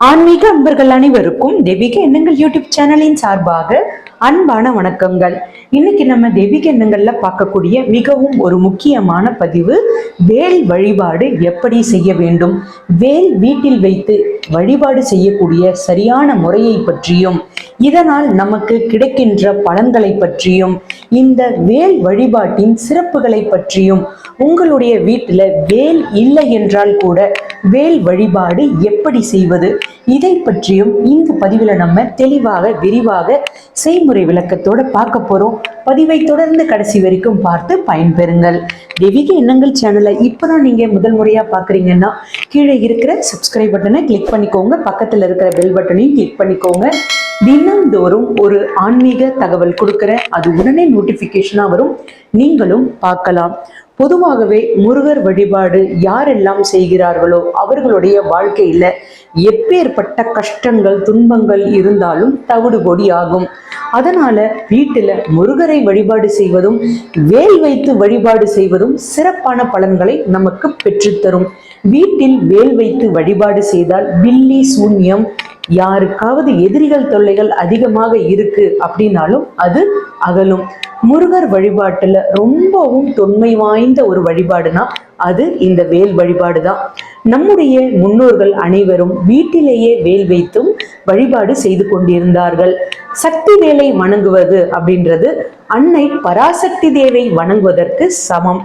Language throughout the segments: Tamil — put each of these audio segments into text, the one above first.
ஆன்மீக அன்பர்கள் அனைவருக்கும் தெய்வீக எண்ணங்கள் யூடியூப் சேனலின் சார்பாக அன்பான வணக்கங்கள். இன்னைக்கு நம்ம தெய்வீக எண்ணங்கள்ல பார்க்கக்கூடிய மிகவும் ஒரு முக்கியமான பதிவு வேல் வழிபாடு எப்படி செய்ய வேண்டும்? வேல் வீட்டில் வைத்து வழிபாடு செய்யக்கூடிய சரியான முறையை பற்றியும் இதனால் நமக்கு கிடைக்கின்ற பலன்களை பற்றியும் இந்த வேல் வழிபாட்டின் சிறப்புகளை பற்றியும் உங்களுடைய வீட்டில் வேல் இல்லை என்றால் கூட வேல் வழிபாடு எப்படி செய்வது இதை பற்றியும் இந்த பதிவில் நம்ம தெளிவாக விரிவாக செய்முறை விளக்கத்தோடு பார்க்க போகிறோம் பதிவை தொடர்ந்து கடைசி வரைக்கும் பார்த்து பயன்பெறுங்கள். தெய்வீக எண்ணங்கள் சேனலை இப்போ தான் நீங்கள் முதல் முறையாக பார்க்குறீங்கன்னா கீழே இருக்கிற சப்ஸ்கிரைப் பட்டனை கிளிக் பண்ணிக்கோங்க. பக்கத்தில் இருக்கிற பெல் பட்டனையும் கிளிக் பண்ணிக்கோங்க. தினந்தோறும் ஒரு ஆன்மீக தகவல் கொடுக்குறேன். அது உடனே நோட்டிஃபிகேஷனாக வரும். நீங்களும் பார்க்கலாம். பொதுவாகவே முருகர் வழிபாடு யாரெல்லாம் செய்கிறார்களோ அவர்களுடைய வாழ்க்கையில எப்பேற்பட்ட கஷ்டங்கள் துன்பங்கள் இருந்தாலும் தவிடுபொடி ஆகும். அதனால வீட்டுல முருகரை வழிபாடு செய்வதும் வேல் வைத்து வழிபாடு செய்வதும் சிறப்பான பலன்களை நமக்கு பெற்றுத்தரும். வீட்டில் வேல் வைத்து வழிபாடு செய்தால் பில்லி சூன்யம் யாருக்காவது எதிரிகள் தொல்லைகள் அதிகமாக இருக்கு அப்படின்னாலும் அது அகலும். முருகர் வழிபாட்டுல ரொம்பவும் தொன்மை வாய்ந்த ஒரு வழிபாடுனா அது இந்த வேல் வழிபாடு தான் நம்முடைய முன்னோர்கள் அனைவரும் வீட்டிலேயே வேல் வைத்தும் வழிபாடு செய்து கொண்டிருந்தார்கள். சக்தி வேலை வணங்குவது அப்படின்றது அன்னை பராசக்தி தேவை வணங்குவதற்கு சமம்.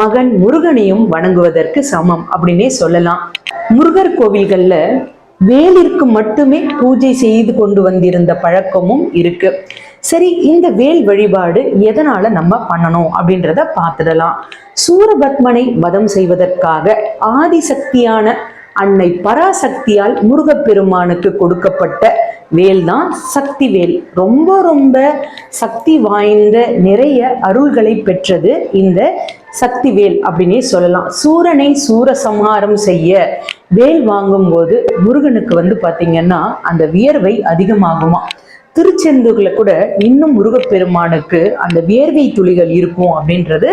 மகன் முருகனையும் வணங்குவதற்கு சமம் அப்படின்னே சொல்லலாம். முருகர் கோவில்கள்ல வேலிற்கு மட்டுமே பூஜை செய்து கொண்டு வந்திருந்த பழக்கமும் இருக்கு. சரி இந்த வேல் வழிபாடு எதனால நம்ம பண்ணணும் அப்படின்றத பார்த்துடலாம். சூரபத்மனை வதம் செய்வதற்காக ஆதிசக்தியான அன்னை பராசக்தியால் முருகப்பெருமானுக்கு கொடுக்கப்பட்ட வேல் தான் சக்தி வேல். ரொம்ப ரொம்ப சக்தி வாய்ந்த நிறைய அருள்களை பெற்றது இந்த சக்தி வேல் அப்படின்னே சொல்லலாம். சூரனை சூரசம்ஹாரம் செய்ய வேல் வாங்கும்போது முருகனுக்கு வந்து பாத்தீங்கன்னா அந்த வியர்வை அதிகமாகுமா? திருச்செந்தூர்ல கூட இன்னும் முருகப்பெருமானுக்கு அந்த வியர்வை துளிகள் இருக்கும் அப்படின்றது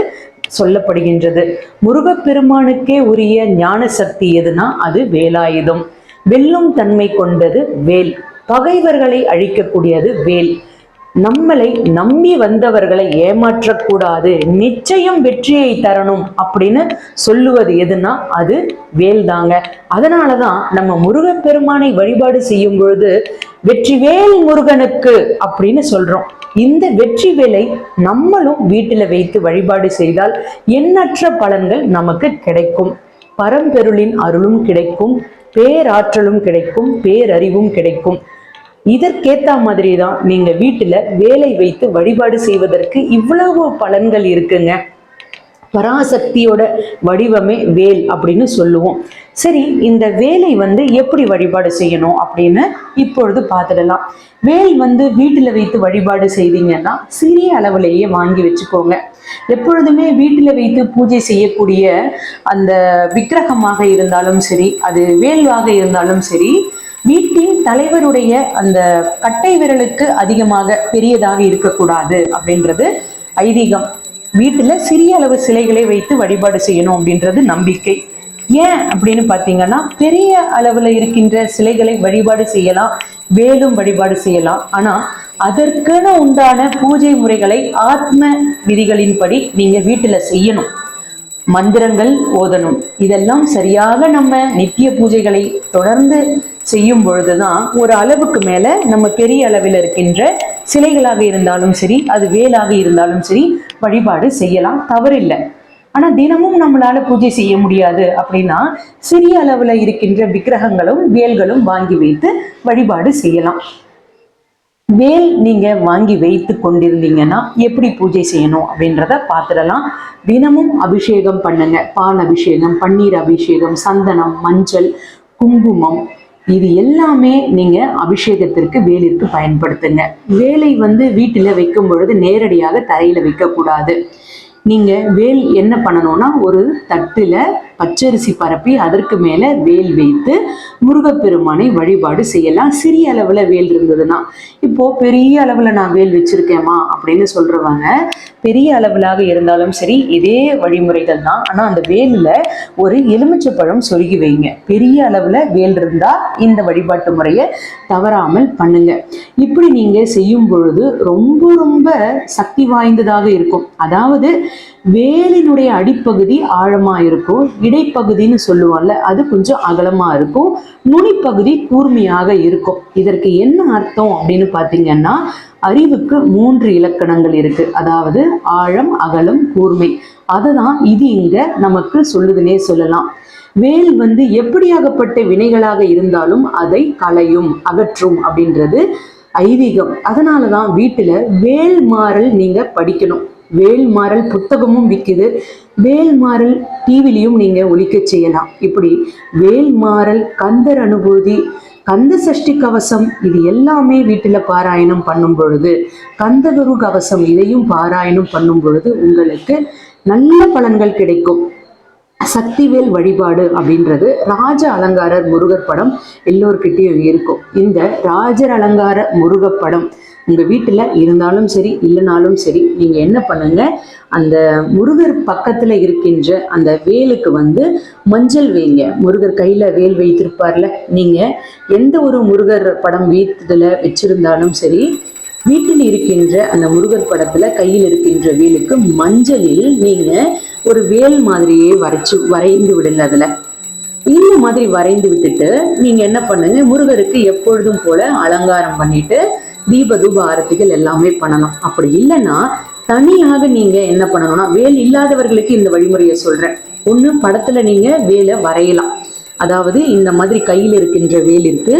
சொல்லப்படுகின்றது. முருகப்பெருமானுக்கே உரிய ஞான சக்தி எதுனா அது வேலாயுதம். வெல்லும் தன்மை கொண்டது வேல். பகைவர்களை அழிக்கக்கூடியது வேல். நம்மளை நம்பி வந்தவர்களை ஏமாற்றக்கூடாது. நிச்சயம் வெற்றியை தரணும் அப்படின்னு சொல்லுவது எதுனா அது வேல் தாங்க அதனாலதான் நம்ம முருகப்பெருமானை வழிபாடு செய்யும் பொழுது வெற்றிவேல் முருகனுக்கு அப்படின்னு சொல்றோம். இந்த வெற்றி வேலை நம்மளும் வீட்டில் வைத்து வழிபாடு செய்தால் எண்ணற்ற பலன்கள் நமக்கு கிடைக்கும். பரம்பெருளின் அருளும் கிடைக்கும் பேராற்றலும் கிடைக்கும் பேரறிவும் கிடைக்கும். இதற்கேத்த மாதிரி தான் நீங்க வீட்டுல வேலை வைத்து வழிபாடு செய்வதற்கு இவ்வளவு பலன்கள் இருக்குங்க. பராசக்தியோட வடிவமே வேல் அப்படின்னு சொல்லுவோம். சரி இந்த வேலை வந்து எப்படி வழிபாடு செய்யணும் அப்படின்னு இப்பொழுது பார்த்துடலாம். வேல் வந்து வீட்டில் வைத்து வழிபாடு செய்தீங்கன்னா சிறிய அளவுலேயே வாங்கி வச்சுக்கோங்க. எப்பொழுதுமே வீட்டில் வைத்து பூஜை செய்யக்கூடிய அந்த விக்கிரகமாக இருந்தாலும் சரி அது வேல்வாக இருந்தாலும் சரி வீட்டின் தலைவருடைய அந்த கட்டை விரலுக்கு அதிகமாக பெரியதாக இருக்கக்கூடாது அப்படின்றது ஐதீகம். வீட்டுல சிறிய அளவு சிலைகளை வைத்து வழிபாடு செய்யணும் அப்படின்றது நம்பிக்கை. ஏன் அப்படின்னு பார்த்தீங்கன்னா பெரிய அளவுல இருக்கின்ற சிலைகளை வழிபாடு செய்யலாம் வேலும் வழிபாடு செய்யலாம். ஆனா அதற்கென உண்டான பூஜை முறைகளை ஆத்ம விதிகளின்படி நீங்க வீட்டுல செய்யணும். மந்திரங்கள் ஓதணும். இதெல்லாம் சரியாக நம்ம நித்திய பூஜைகளை தொடர்ந்து செய்யும் பொழுதுதான் ஒரு அளவுக்கு மேல நம்ம பெரிய அளவில் இருக்கின்ற சிலைகளாக இருந்தாலும் சரி அது வேலாக இருந்தாலும் சரி வழிபாடு செய்யலாம். தவறில்லை. ஆனா தினமும் நம்மளால பூஜை செய்ய முடியாது அப்படின்னா சிறிய அளவுல இருக்கின்ற விக்கிரகங்களும் வேல்களும் வாங்கி வைத்து வழிபாடு செய்யலாம். வேல் நீங்க வாங்கி வைத்து கொண்டிருந்தீங்கன்னா எப்படி பூஜை செய்யணும் அப்படின்றத பார்த்துடலாம். தினமும் அபிஷேகம் பண்ணுங்க. பால் அபிஷேகம் பன்னீர் அபிஷேகம் சந்தனம் மஞ்சள் குங்குமம் இது எல்லாமே நீங்க அபிஷேகத்திற்கு வேலிற்கு பயன்படுத்துங்க. வேலை வந்து வீட்டில் வைக்கும் பொழுது நேரடியாக தரையில வைக்கக்கூடாது. நீங்க வேல் என்ன பண்ணணும்னா ஒரு தட்டுல பச்சரிசி பரப்பி அதற்கு மேல வேல் வைத்து முருகப்பெருமானை வழிபாடு செய்யலாம். சிறிய அளவுல வேல் இருந்ததுன்னா இப்போ பெரிய அளவுல நான் வேல் வச்சிருக்கேமா அப்படின்னு சொல்றவங்க பெரிய அளவிலாக இருந்தாலும் சரி இதே வழிமுறைகள் தான். ஆனா அந்த வேலில் ஒரு எலுமிச்சப்பழம் சொருகி வைங்க. பெரிய அளவுல வேல் இருந்தா இந்த வழிபாட்டு முறையை தவறாமல் பண்ணுங்க. இப்படி நீங்க செய்யும் பொழுது ரொம்ப ரொம்ப சக்தி வாய்ந்ததாக இருக்கும். அதாவது வேலினுடைய அடிப்பகுதி ஆழமா இருக்கும். இடைப்பகுதின்னு சொல்லுவோம்ல அது கொஞ்சம் அகலமா இருக்கும். நுனிப்பகுதி கூர்மையாக இருக்கும். இதற்கு என்ன அர்த்தம் அப்படின்னு பார்த்தீங்கன்னா அறிவுக்கு மூன்று இலக்கணங்கள் இருக்கு. அதாவது ஆழம் அகலம் கூர்மை. அதுதான் இது இங்க நமக்கு சொல்லுதுன்னே சொல்லலாம். வேல் வந்து எப்படியாகப்பட்ட வினைகளாக இருந்தாலும் அதை களையும் அகற்றும் அப்படின்றது ஐதீகம். அதனால தான் வீட்டில் வேல்மாறல் நீங்க படிக்கணும். வேல்மாறல் புத்தகமும் விற்கிது. வேல்மாறல் டிவிலையும் நீங்க ஒழிக்க செய்யலாம். இப்படி வேல்மாறல் கந்தர் அனுபூதி கந்த சஷ்டி கவசம் இது எல்லாமே வீட்டில் பாராயணம் பண்ணும் பொழுது கந்தகுரு கவசம் இதையும் பாராயணம் பண்ணும் பொழுது உங்களுக்கு நல்ல பலன்கள் கிடைக்கும். சக்திவேல் வழிபாடு அப்படின்றது ராஜ அலங்காரர் முருகர் படம் எல்லோர்கிட்டையும் இருக்கும். இந்த ராஜர் அலங்கார முருகப் உங்கள் வீட்டில் இருந்தாலும் சரி இல்லைனாலும் சரி நீங்கள் என்ன பண்ணுங்கள் அந்த முருகர் பக்கத்தில் இருக்கின்ற அந்த வேலுக்கு வந்து மஞ்சள் வைங்க. முருகர் கையில் வேல் வைத்திருப்பார்ல நீங்கள் எந்த ஒரு முருகர் படம் வீட்டில் வச்சுருந்தாலும் சரி வீட்டில் இருக்கின்ற அந்த முருகர் படத்தில் கையில் இருக்கின்ற வேலுக்கு மஞ்சளில் நீங்கள் ஒரு வேல் மாதிரியே வரைச்சு வரைந்து விடுங்க அதில். இந்த மாதிரி வரைந்து விட்டுட்டு நீங்கள் என்ன பண்ணுங்க முருகருக்கு எப்பொழுதும் போல அலங்காரம் பண்ணிட்டு தீபதூப ஆரத்திகள் எல்லாமே பண்ணலாம் அப்படி இல்லைன்னா தனியாக நீங்க என்ன பண்ணணும்னா வேல் இல்லாதவர்களுக்கு இந்த வழிமுறையை சொல்றேன். ஒண்ணு படத்துல நீங்க வேலை வரையலாம். அதாவது இந்த மாதிரி கையில் இருக்கின்ற வேல் இருக்கு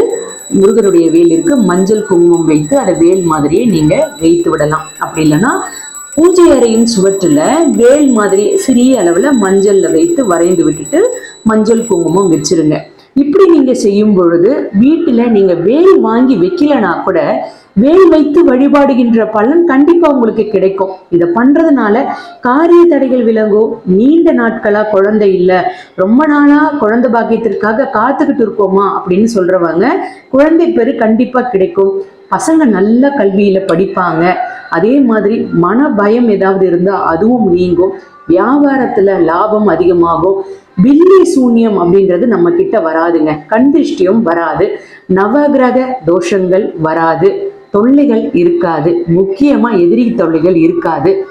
முருகருடைய இருக்கு மஞ்சள் குங்குமம் வைத்து அதை வேல் மாதிரியே நீங்க வைத்து விடலாம். அப்படி இல்லைன்னா பூஜை அறையின் சுவற்றுல வேல் மாதிரி சிறிய அளவுல மஞ்சள்ல வைத்து வரைந்து விட்டுட்டு மஞ்சள் குங்குமம் வச்சிருங்க. இப்படி நீங்க செய்யும் பொழுது வீட்டுல நீங்க வேல் வாங்கி வைக்கலனா கூட வேல் வைத்து வழிபாடுகின்ற பலன் கண்டிப்பா உங்களுக்கு கிடைக்கும். இதை பண்றதுனால காரிய தடைகள் விளங்கும். நீண்ட நாட்களா குழந்தை இல்லை. ரொம்ப நாளா குழந்தை பாக்கியத்திற்காக காத்துக்கிட்டு இருக்கோமா அப்படின்னு சொல்றவங்க குழந்தை பேரு கண்டிப்பா கிடைக்கும். பசங்க நல்ல கல்வியில் படிப்பாங்க. அதே மாதிரி மன பயம் ஏதாவது இருந்தால் அதுவும் நீங்கும். வியாபாரத்தில் லாபம் அதிகமாகும். பில்லி சூன்யம் அப்படின்றது நம்ம கிட்ட வராதுங்க. கண் வராது. நவகிரக தோஷங்கள் வராது. தொல்லைகள் இருக்காது. முக்கியமாக எதிரி தொல்லைகள் இருக்காது.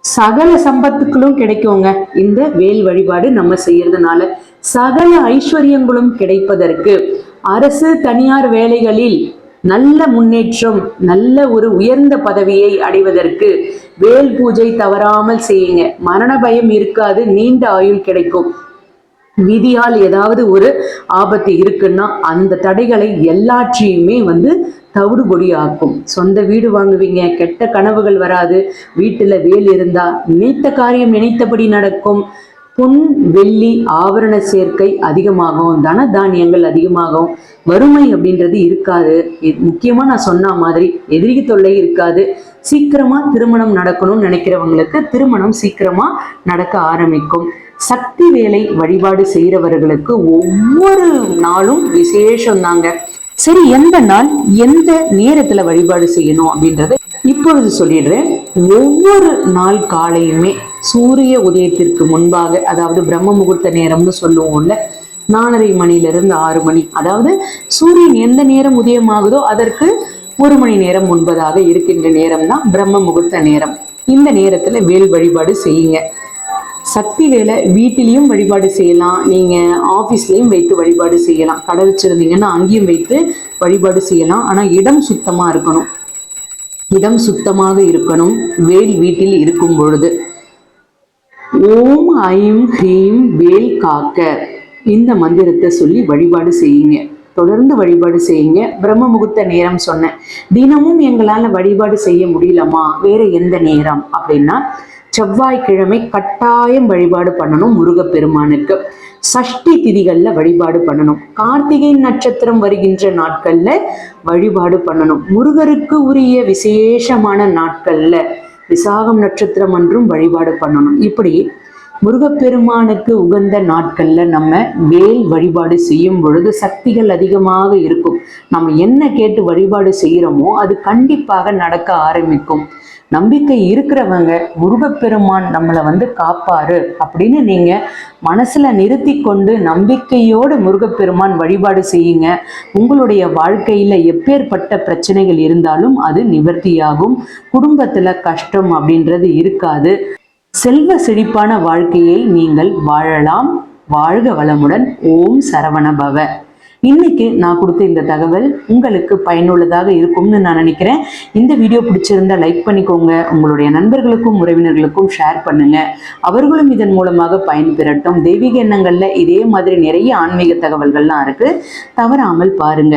சகல சம்பத்துக்களும் கிடைக்குங்க. இந்த வேல் வழிபாடு நம்ம செய்யறதுனால சகல ஐஸ்வர்யங்களும் கிடைப்பதற்கு அரசு தனியார் வேலைகளில் நல்ல முன்னேற்றம் நல்ல ஒரு உயர்ந்த பதவியை அடைவதற்கு வேல் பூஜை தவறாமல் செய்யுங்க. மரண பயம் இருக்காது நீண்ட ஆயுள் கிடைக்கும். விதியால் ஏதாவது ஒரு ஆபத்து இருக்குன்னா அந்த தடைகளை எல்லாற்றையுமே வந்து தவிடு பொடியாக்கும் சொந்த வீடு வாங்குவீங்க கெட்ட கனவுகள் வராது வீட்டுல வேல் இருந்தா நினைத்த காரியம் நினைத்தபடி நடக்கும். பொன் வெள்ளி ஆவரண சேர்க்கை அதிகமாகும் தன தானியங்கள் அதிகமாகும். வறுமை அப்படின்றது இருக்காது. முக்கியமா நான் சொன்ன மாதிரி எதிரி தொல்லை இருக்காது. சீக்கிரமா திருமணம் நடக்கணும்னு நினைக்கிறவங்களுக்கு திருமணம் சீக்கிரமா நடக்க ஆரம்பிக்கும். சக்தி வேலை வழிபாடு செய்கிறவர்களுக்கு ஒவ்வொரு நாளும் விசேஷம் தாங்க சரி எந்த நாள்? எந்த நேரத்துல வழிபாடு செய்யணும் அப்படின்றத இப்பொழுது சொல்லிடுறேன் ஒவ்வொரு நாள் காலையுமே சூரிய உதயத்திற்கு முன்பாக அதாவது பிரம்ம முகூர்த்த நேரம்னு சொல்லுவோம்ல நாலரை மணிலிருந்து ஆறு மணி அதாவது சூரியன் எந்த நேரம் உதயமாகுதோ அதற்கு ஒரு மணி நேரம் முன்பதாக இருக்கின்ற நேரம் தான் பிரம்ம முகூர்த்த நேரம். இந்த நேரத்துல வேல் வழிபாடு செய்யுங்க. சக்தி வேலை வீட்டிலையும் வழிபாடு செய்யலாம். நீங்க ஆஃபீஸ்லயும் வைத்து வழிபாடு செய்யலாம். கடை வச்சிருந்தீங்கன்னா அங்கேயும் வைத்து வழிபாடு செய்யலாம். ஆனா இடம் சுத்தமா இருக்கணும். இடம் சுத்தமாக இருக்கணும். வேல் வீட்டில் இருக்கும் பொழுது. ஓம் ஐம் ஹீம் வேல் காக்க. இந்த மந்திரத்தை சொல்லி வழிபாடு செய்யுங்க. தொடர்ந்து வழிபாடு செய்யுங்க. பிரம்ம முகூர்த்த நேரம் சொன்னேன் தினமும் எங்களால் வழிபாடு செய்ய முடியலமா வேற எந்த நேரம்? அப்படின்னா செவ்வாய்க்கிழமை கட்டாயம் வழிபாடு பண்ணணும் முருகப்பெருமானுக்கு. சஷ்டி திதிகள்ல வழிபாடு பண்ணணும். கார்த்திகை நட்சத்திரம் வருகின்ற நாட்கள்ல வழிபாடு பண்ணணும். முருகருக்கு உரிய விசேஷமான நாட்கள்ல விசாகம் நட்சத்திரம் அன்றும் வழிபாடு பண்ணணும். இப்படி முருகப்பெருமானுக்கு உகந்த நாட்கள்ல நம்ம வேல் வழிபாடு செய்யும் பொழுது சக்திகள் அதிகமாக இருக்கும். நம்ம என்ன கேட்டு வழிபாடு செய்கிறோமோ அது கண்டிப்பாக நடக்க ஆரம்பிக்கும். நம்பிக்கை இருக்கிறவங்க முருகப்பெருமான் நம்மளை வந்து காப்பாரு அப்படின்னு நீங்க மனசுல நிறுத்தி கொண்டு நம்பிக்கையோடு முருகப்பெருமான் வழிபாடு செய்யுங்க. உங்களுடைய வாழ்க்கையில எப்பேற்பட்ட பிரச்சனைகள் இருந்தாலும் அது நிவர்த்தியாகும். குடும்பத்துல கஷ்டம் அப்படின்றது இருக்காது. செல்வ செழிப்பான வாழ்க்கையை நீங்கள் வாழலாம். வாழ்க வளமுடன். ஓம் சரவண பவ இன்னைக்கு நான் கொடுத்த இந்த தகவல் உங்களுக்கு பயனுள்ளதாக இருக்கும்னு நான் நினைக்கிறேன். இந்த வீடியோ பிடிச்சிருந்தா லைக் பண்ணிக்கோங்க. உங்களுடைய நண்பர்களுக்கும் உறவினர்களுக்கும் ஷேர் பண்ணுங்க. அவர்களும் இதன் மூலமாக பயன்பெறட்டும். தெய்வீக எண்ணங்கள்ல இதே மாதிரி நிறைய ஆன்மீக தகவல்கள்லாம் இருக்கு. தவறாமல் பாருங்க.